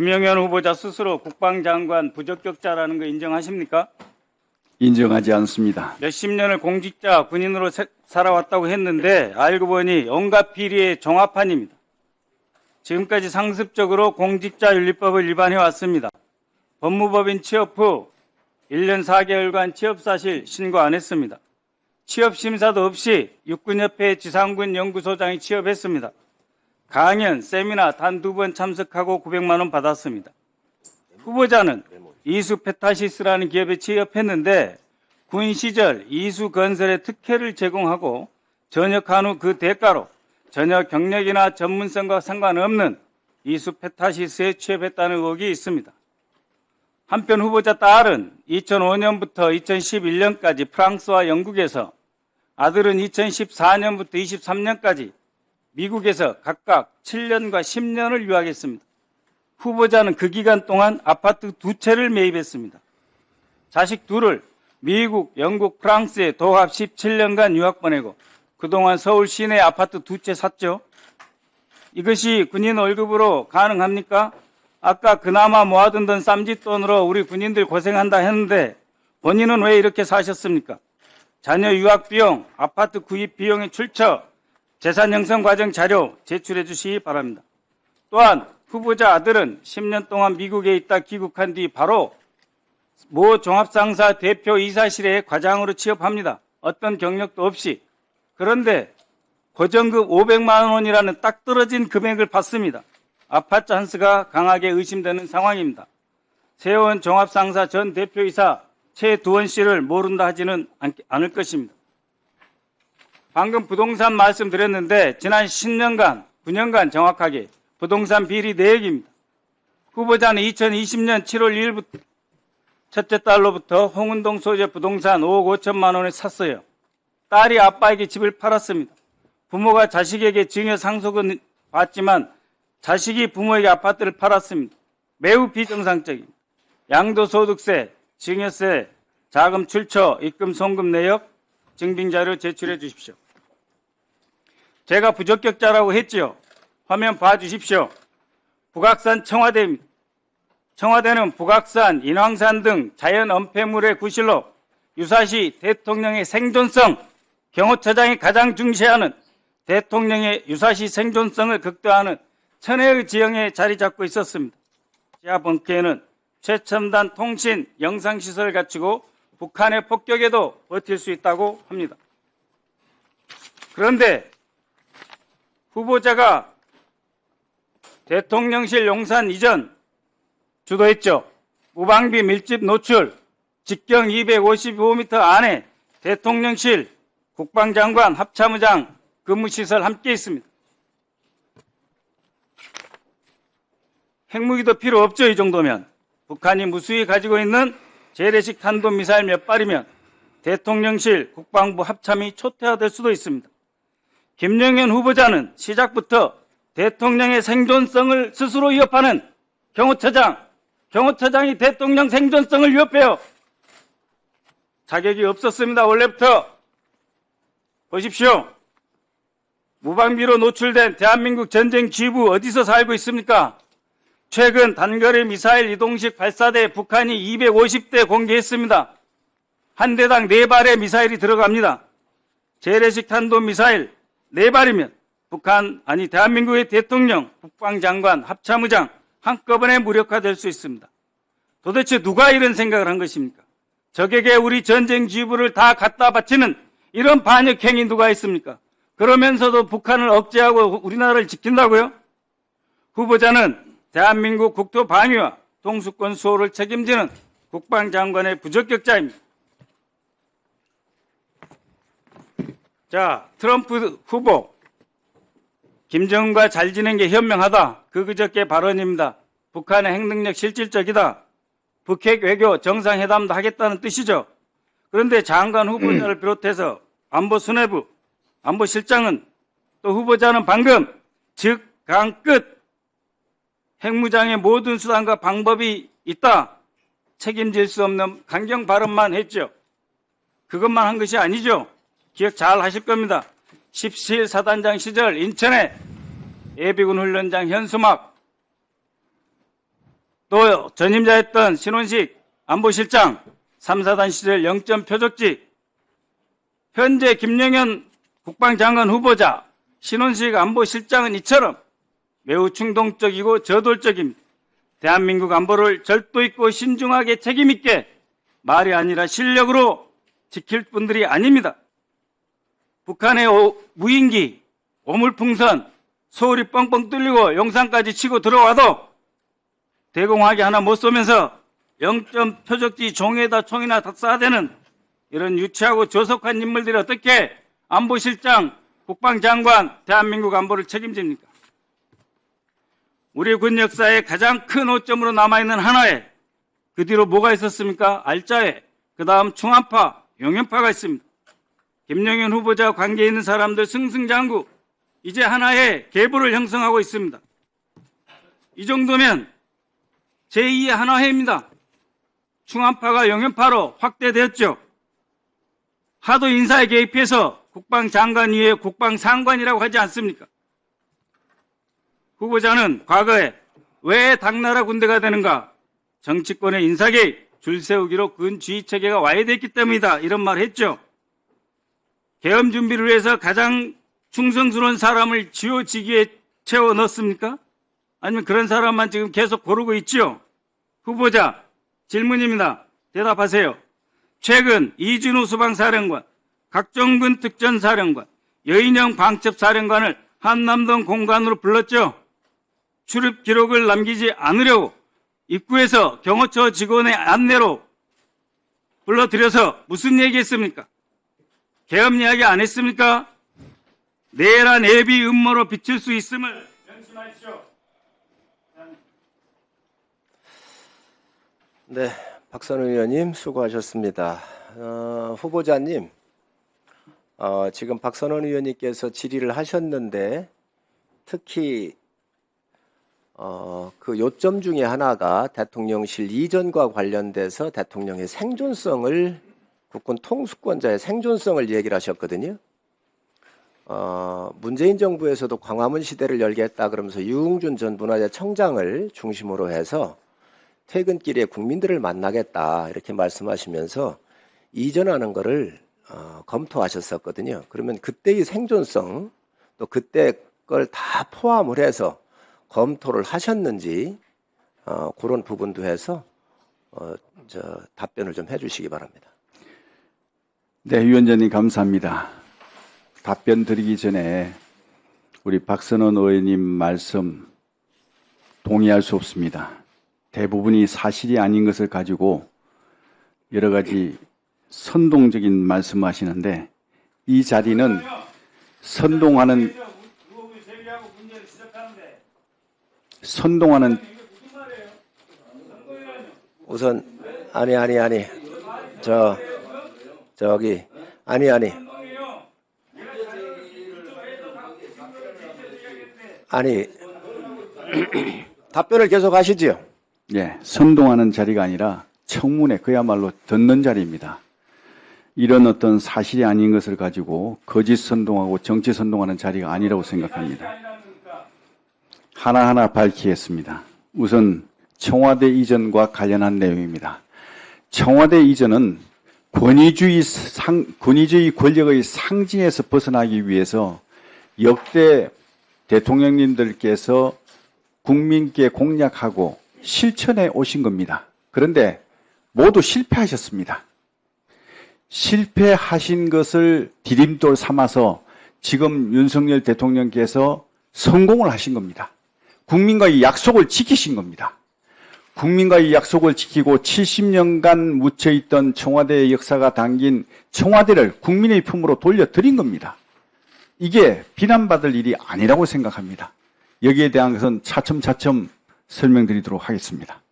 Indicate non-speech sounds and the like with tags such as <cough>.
김영현 후보자 스스로 국방장관 부적격자라는 거 인정하십니까? 인정하지 않습니다. 몇십 년을 공직자 군인으로 세- 살아왔다고 했는데 알고 보니 온갖 비리의 종합판입니다. 지금까지 상습적으로 공직자 윤리법을 위반해 왔습니다. 법무법인 취업 후 1년 4개월간 취업 사실 신고 안 했습니다. 취업 심사도 없이 육군협회 지상군 연구소장이 취업했습니다. 강연, 세미나 단 두 번 참석하고 900만 원 받았습니다. 후보자는 이수 페타시스라는 기업에 취업했는데 군 시절 이수 건설에 특혜를 제공하고 전역한 후 그 대가로 전혀 경력이나 전문성과 상관없는 이수 페타시스에 취업했다는 의혹이 있습니다. 한편 후보자 딸은 2005년부터 2011년까지 프랑스와 영국에서 아들은 2014년부터 23년까지 미국에서 각각 7년과 10년을 유학했습니다. 후보자는 그 기간 동안 아파트 두 채를 매입했습니다. 자식 둘을 미국, 영국, 프랑스에 도합 17년간 유학 보내고 그동안 서울 시내 아파트 두 채 샀죠. 이것이 군인 월급으로 가능합니까? 아까 그나마 모아둔 돈 쌈짓돈으로 우리 군인들 고생한다 했는데 본인은 왜 이렇게 사셨습니까? 자녀 유학 비용, 아파트 구입 비용의 출처, 재산 형성 과정 자료 제출해 주시기 바랍니다. 또한 후보자 아들은 10년 동안 미국에 있다 귀국한 뒤 바로 모 종합상사 대표 이사실에 과장으로 취업합니다. 어떤 경력도 없이. 그런데 고정급 500만 원이라는 딱 떨어진 금액을 받습니다. 아파트 한스가 강하게 의심되는 상황입니다. 세원 종합상사 전 대표이사 최두원 씨를 모른다 하지는 않- 않을 것입니다. 방금 부동산 말씀드렸는데 지난 10년간, 9년간 정확하게 부동산 비리 내역입니다. 후보자는 2020년 7월 1일부터 첫째 딸로부터 홍은동 소재 부동산 5억 5천만 원을 샀어요. 딸이 아빠에게 집을 팔았습니다. 부모가 자식에게 증여 상속은 받지만 자식이 부모에게 아파트를 팔았습니다. 매우 비정상적입니다. 양도소득세, 증여세, 자금 출처, 입금 송금 내역, 증빙자료 제출해 주십시오. 제가 부적격자라고 했지요. 화면 봐주십시오. 북악산 청와대입니다. 청와대는 북악산, 인왕산 등 자연 엄폐물의 구실로 유사시 대통령의 생존성, 경호처장이 가장 중시하는 대통령의 유사시 생존성을 극대화하는 천혜의 지형에 자리 잡고 있었습니다. 지하 벙커에는 최첨단 통신, 영상시설을 갖추고 북한의 폭격에도 버틸 수 있다고 합니다. 그런데 후보자가 대통령실 용산 이전 주도했죠. 무방비 밀집 노출, 직경 255m 안에 대통령실, 국방장관, 합참의장 근무시설 함께 있습니다. 핵무기도 필요 없죠, 이 정도면. 북한이 무수히 가지고 있는 재래식 탄도미사일 몇 발이면 대통령실, 국방부 합참이 초퇴화될 수도 있습니다. 김영현 후보자는 시작부터 대통령의 생존성을 스스로 위협하는 경호처장, 경호처장이 대통령 생존성을 위협해요. 자격이 없었습니다. 원래부터. 보십시오. 무방비로 노출된 대한민국 전쟁 기부 어디서 살고 있습니까? 최근 단거리 미사일 이동식 발사대 북한이 250대 공개했습니다. 한 대당 4발의 미사일이 들어갑니다. 재래식 탄도 미사일 4발이면 북한 아니 대한민국의 대통령, 국방장관, 합참의장 한꺼번에 무력화될 수 있습니다. 도대체 누가 이런 생각을 한 것입니까? 적에게 우리 전쟁 지휘부를 다 갖다 바치는 이런 반역 행위 누가 있습니까? 그러면서도 북한을 억제하고 우리나라를 지킨다고요? 후보자는 대한민국 국토 방위와 동수권 수호를 책임지는 국방장관의 부적격자입니다. 자, 트럼프 후보. 김정은과 잘 지낸 게 현명하다. 그 그저께 발언입니다. 북한의 핵능력 실질적이다. 북핵 외교 정상회담도 하겠다는 뜻이죠. 그런데 장관 후보자를 비롯해서 안보 수뇌부, 안보 실장은 또 후보자는 방금 즉, 강 끝. 핵무장의 모든 수단과 방법이 있다. 책임질 수 없는 강경 발언만 했죠. 그것만 한 것이 아니죠. 기억 잘 하실 겁니다. 17 사단장 시절 인천에 예비군 훈련장 현수막 앞서 전임자였던 신원식 안보실장 3사단 시절 영점 표적지 현재 김영현 국방장관 후보자 신원식 안보실장은 이처럼 매우 충동적이고 저돌적입니다. 대한민국 안보를 절도 있고 신중하게 책임 있게 말이 아니라 실력으로 지킬 분들이 아닙니다. 북한의 오- 무인기, 오물풍선, 소울이 뻥뻥 뚫리고 영상까지 치고 들어와도 대공하게 하나 못 쏘면서 영점 표적지 종에다 총이나 다 쏴대는 이런 유치하고 조속한 인물들이 어떻게 안보실장, 국방장관, 대한민국 안보를 책임집니까? 우리 군 역사의 가장 큰 오점으로 남아있는 하나에 그 뒤로 뭐가 있었습니까? 알짜에, 그 다음 충안파, 용연파가 있습니다. 김영현 후보자 관계 있는 사람들 승승장구, 이제 하나의 계보를 형성하고 있습니다. 이 정도면 제2의 하나회입니다. 충안파가 영연파로 확대되었죠. 하도 인사에 개입해서 국방장관 위에 국방상관이라고 하지 않습니까? 후보자는 과거에 왜 당나라 군대가 되는가? 정치권의 인사 개입, 줄 세우기로 군 주의 체계가 와해됐기 때문이다. 이런 말을 했죠. 계엄 준비를 위해서 가장 충성스러운 사람을 지오지기에 채워 넣습니까? 아니면 그런 사람만 지금 계속 고르고 있죠? 후보자, 질문입니다. 대답하세요. 최근 이준호 수방사령관, 각종군 특전사령관, 여인영 방첩사령관을 한남동 공간으로 불렀죠? 출입 기록을 남기지 않으려고 입구에서 경호처 직원의 안내로 불러들여서 무슨 얘기했습니까? 계엄 이야기 안 했습니까? 내란 예비 음모로 비칠 수 있음을 명심하십시오. 네, 박선우 의원님 수고하셨습니다. 어, 후보자님, 어, 지금 박선원 의원님께서 질의를 하셨는데 특히 어, 그 요점 중에 하나가 대통령실 이전과 관련돼서 대통령의 생존성을 국군 통수권자의 생존성을 얘기를 하셨거든요. 어, 문재인 정부에서도 광화문 시대를 열겠다 그러면서 유흥준 전 문화재 청장을 중심으로 해서 퇴근길에 국민들을 만나겠다 이렇게 말씀하시면서 이전하는 거를 어, 검토하셨었거든요. 그러면 그때의 생존성 또 그때 걸 다 포함을 해서 검토를 하셨는지 어, 그런 부분도 해서 어, 저 답변을 좀 해주시기 바랍니다. 네, 위원장님 감사합니다. 답변 드리기 전에 우리 박선원 의원님 말씀 동의할 수 없습니다. 대부분이 사실이 아닌 것을 가지고 여러 가지 선동적인 말씀하시는데 이 자리는 선동하는 선동하는? 우선 아니 아니 아니 저 저기 아니 아니 아니 <clears throat> 답변을 계속 하시지요. 예, 선동하는 자리가 아니라 청문회 그야말로 듣는 자리입니다. 이런 어떤 사실이 아닌 것을 가지고 거짓 선동하고 정치 선동하는 자리가 아니라고 생각합니다. 하나하나 밝히겠습니다. 우선 청와대 이전과 관련한 내용입니다. 청와대 이전은 권위주의 상, 권위주의 권력의 상징에서 벗어나기 위해서 역대 대통령님들께서 국민께 공약하고 실천해 오신 겁니다. 그런데 모두 실패하셨습니다. 실패하신 것을 디딤돌 삼아서 지금 윤석열 대통령께서 성공을 하신 겁니다. 국민과의 약속을 지키신 겁니다. 국민과의 약속을 지키고 70년간 묻혀있던 청와대의 역사가 담긴 청와대를 국민의 품으로 돌려드린 겁니다. 이게 비난받을 일이 아니라고 생각합니다. 여기에 대한 것은 차츰차츰 설명드리도록 하겠습니다.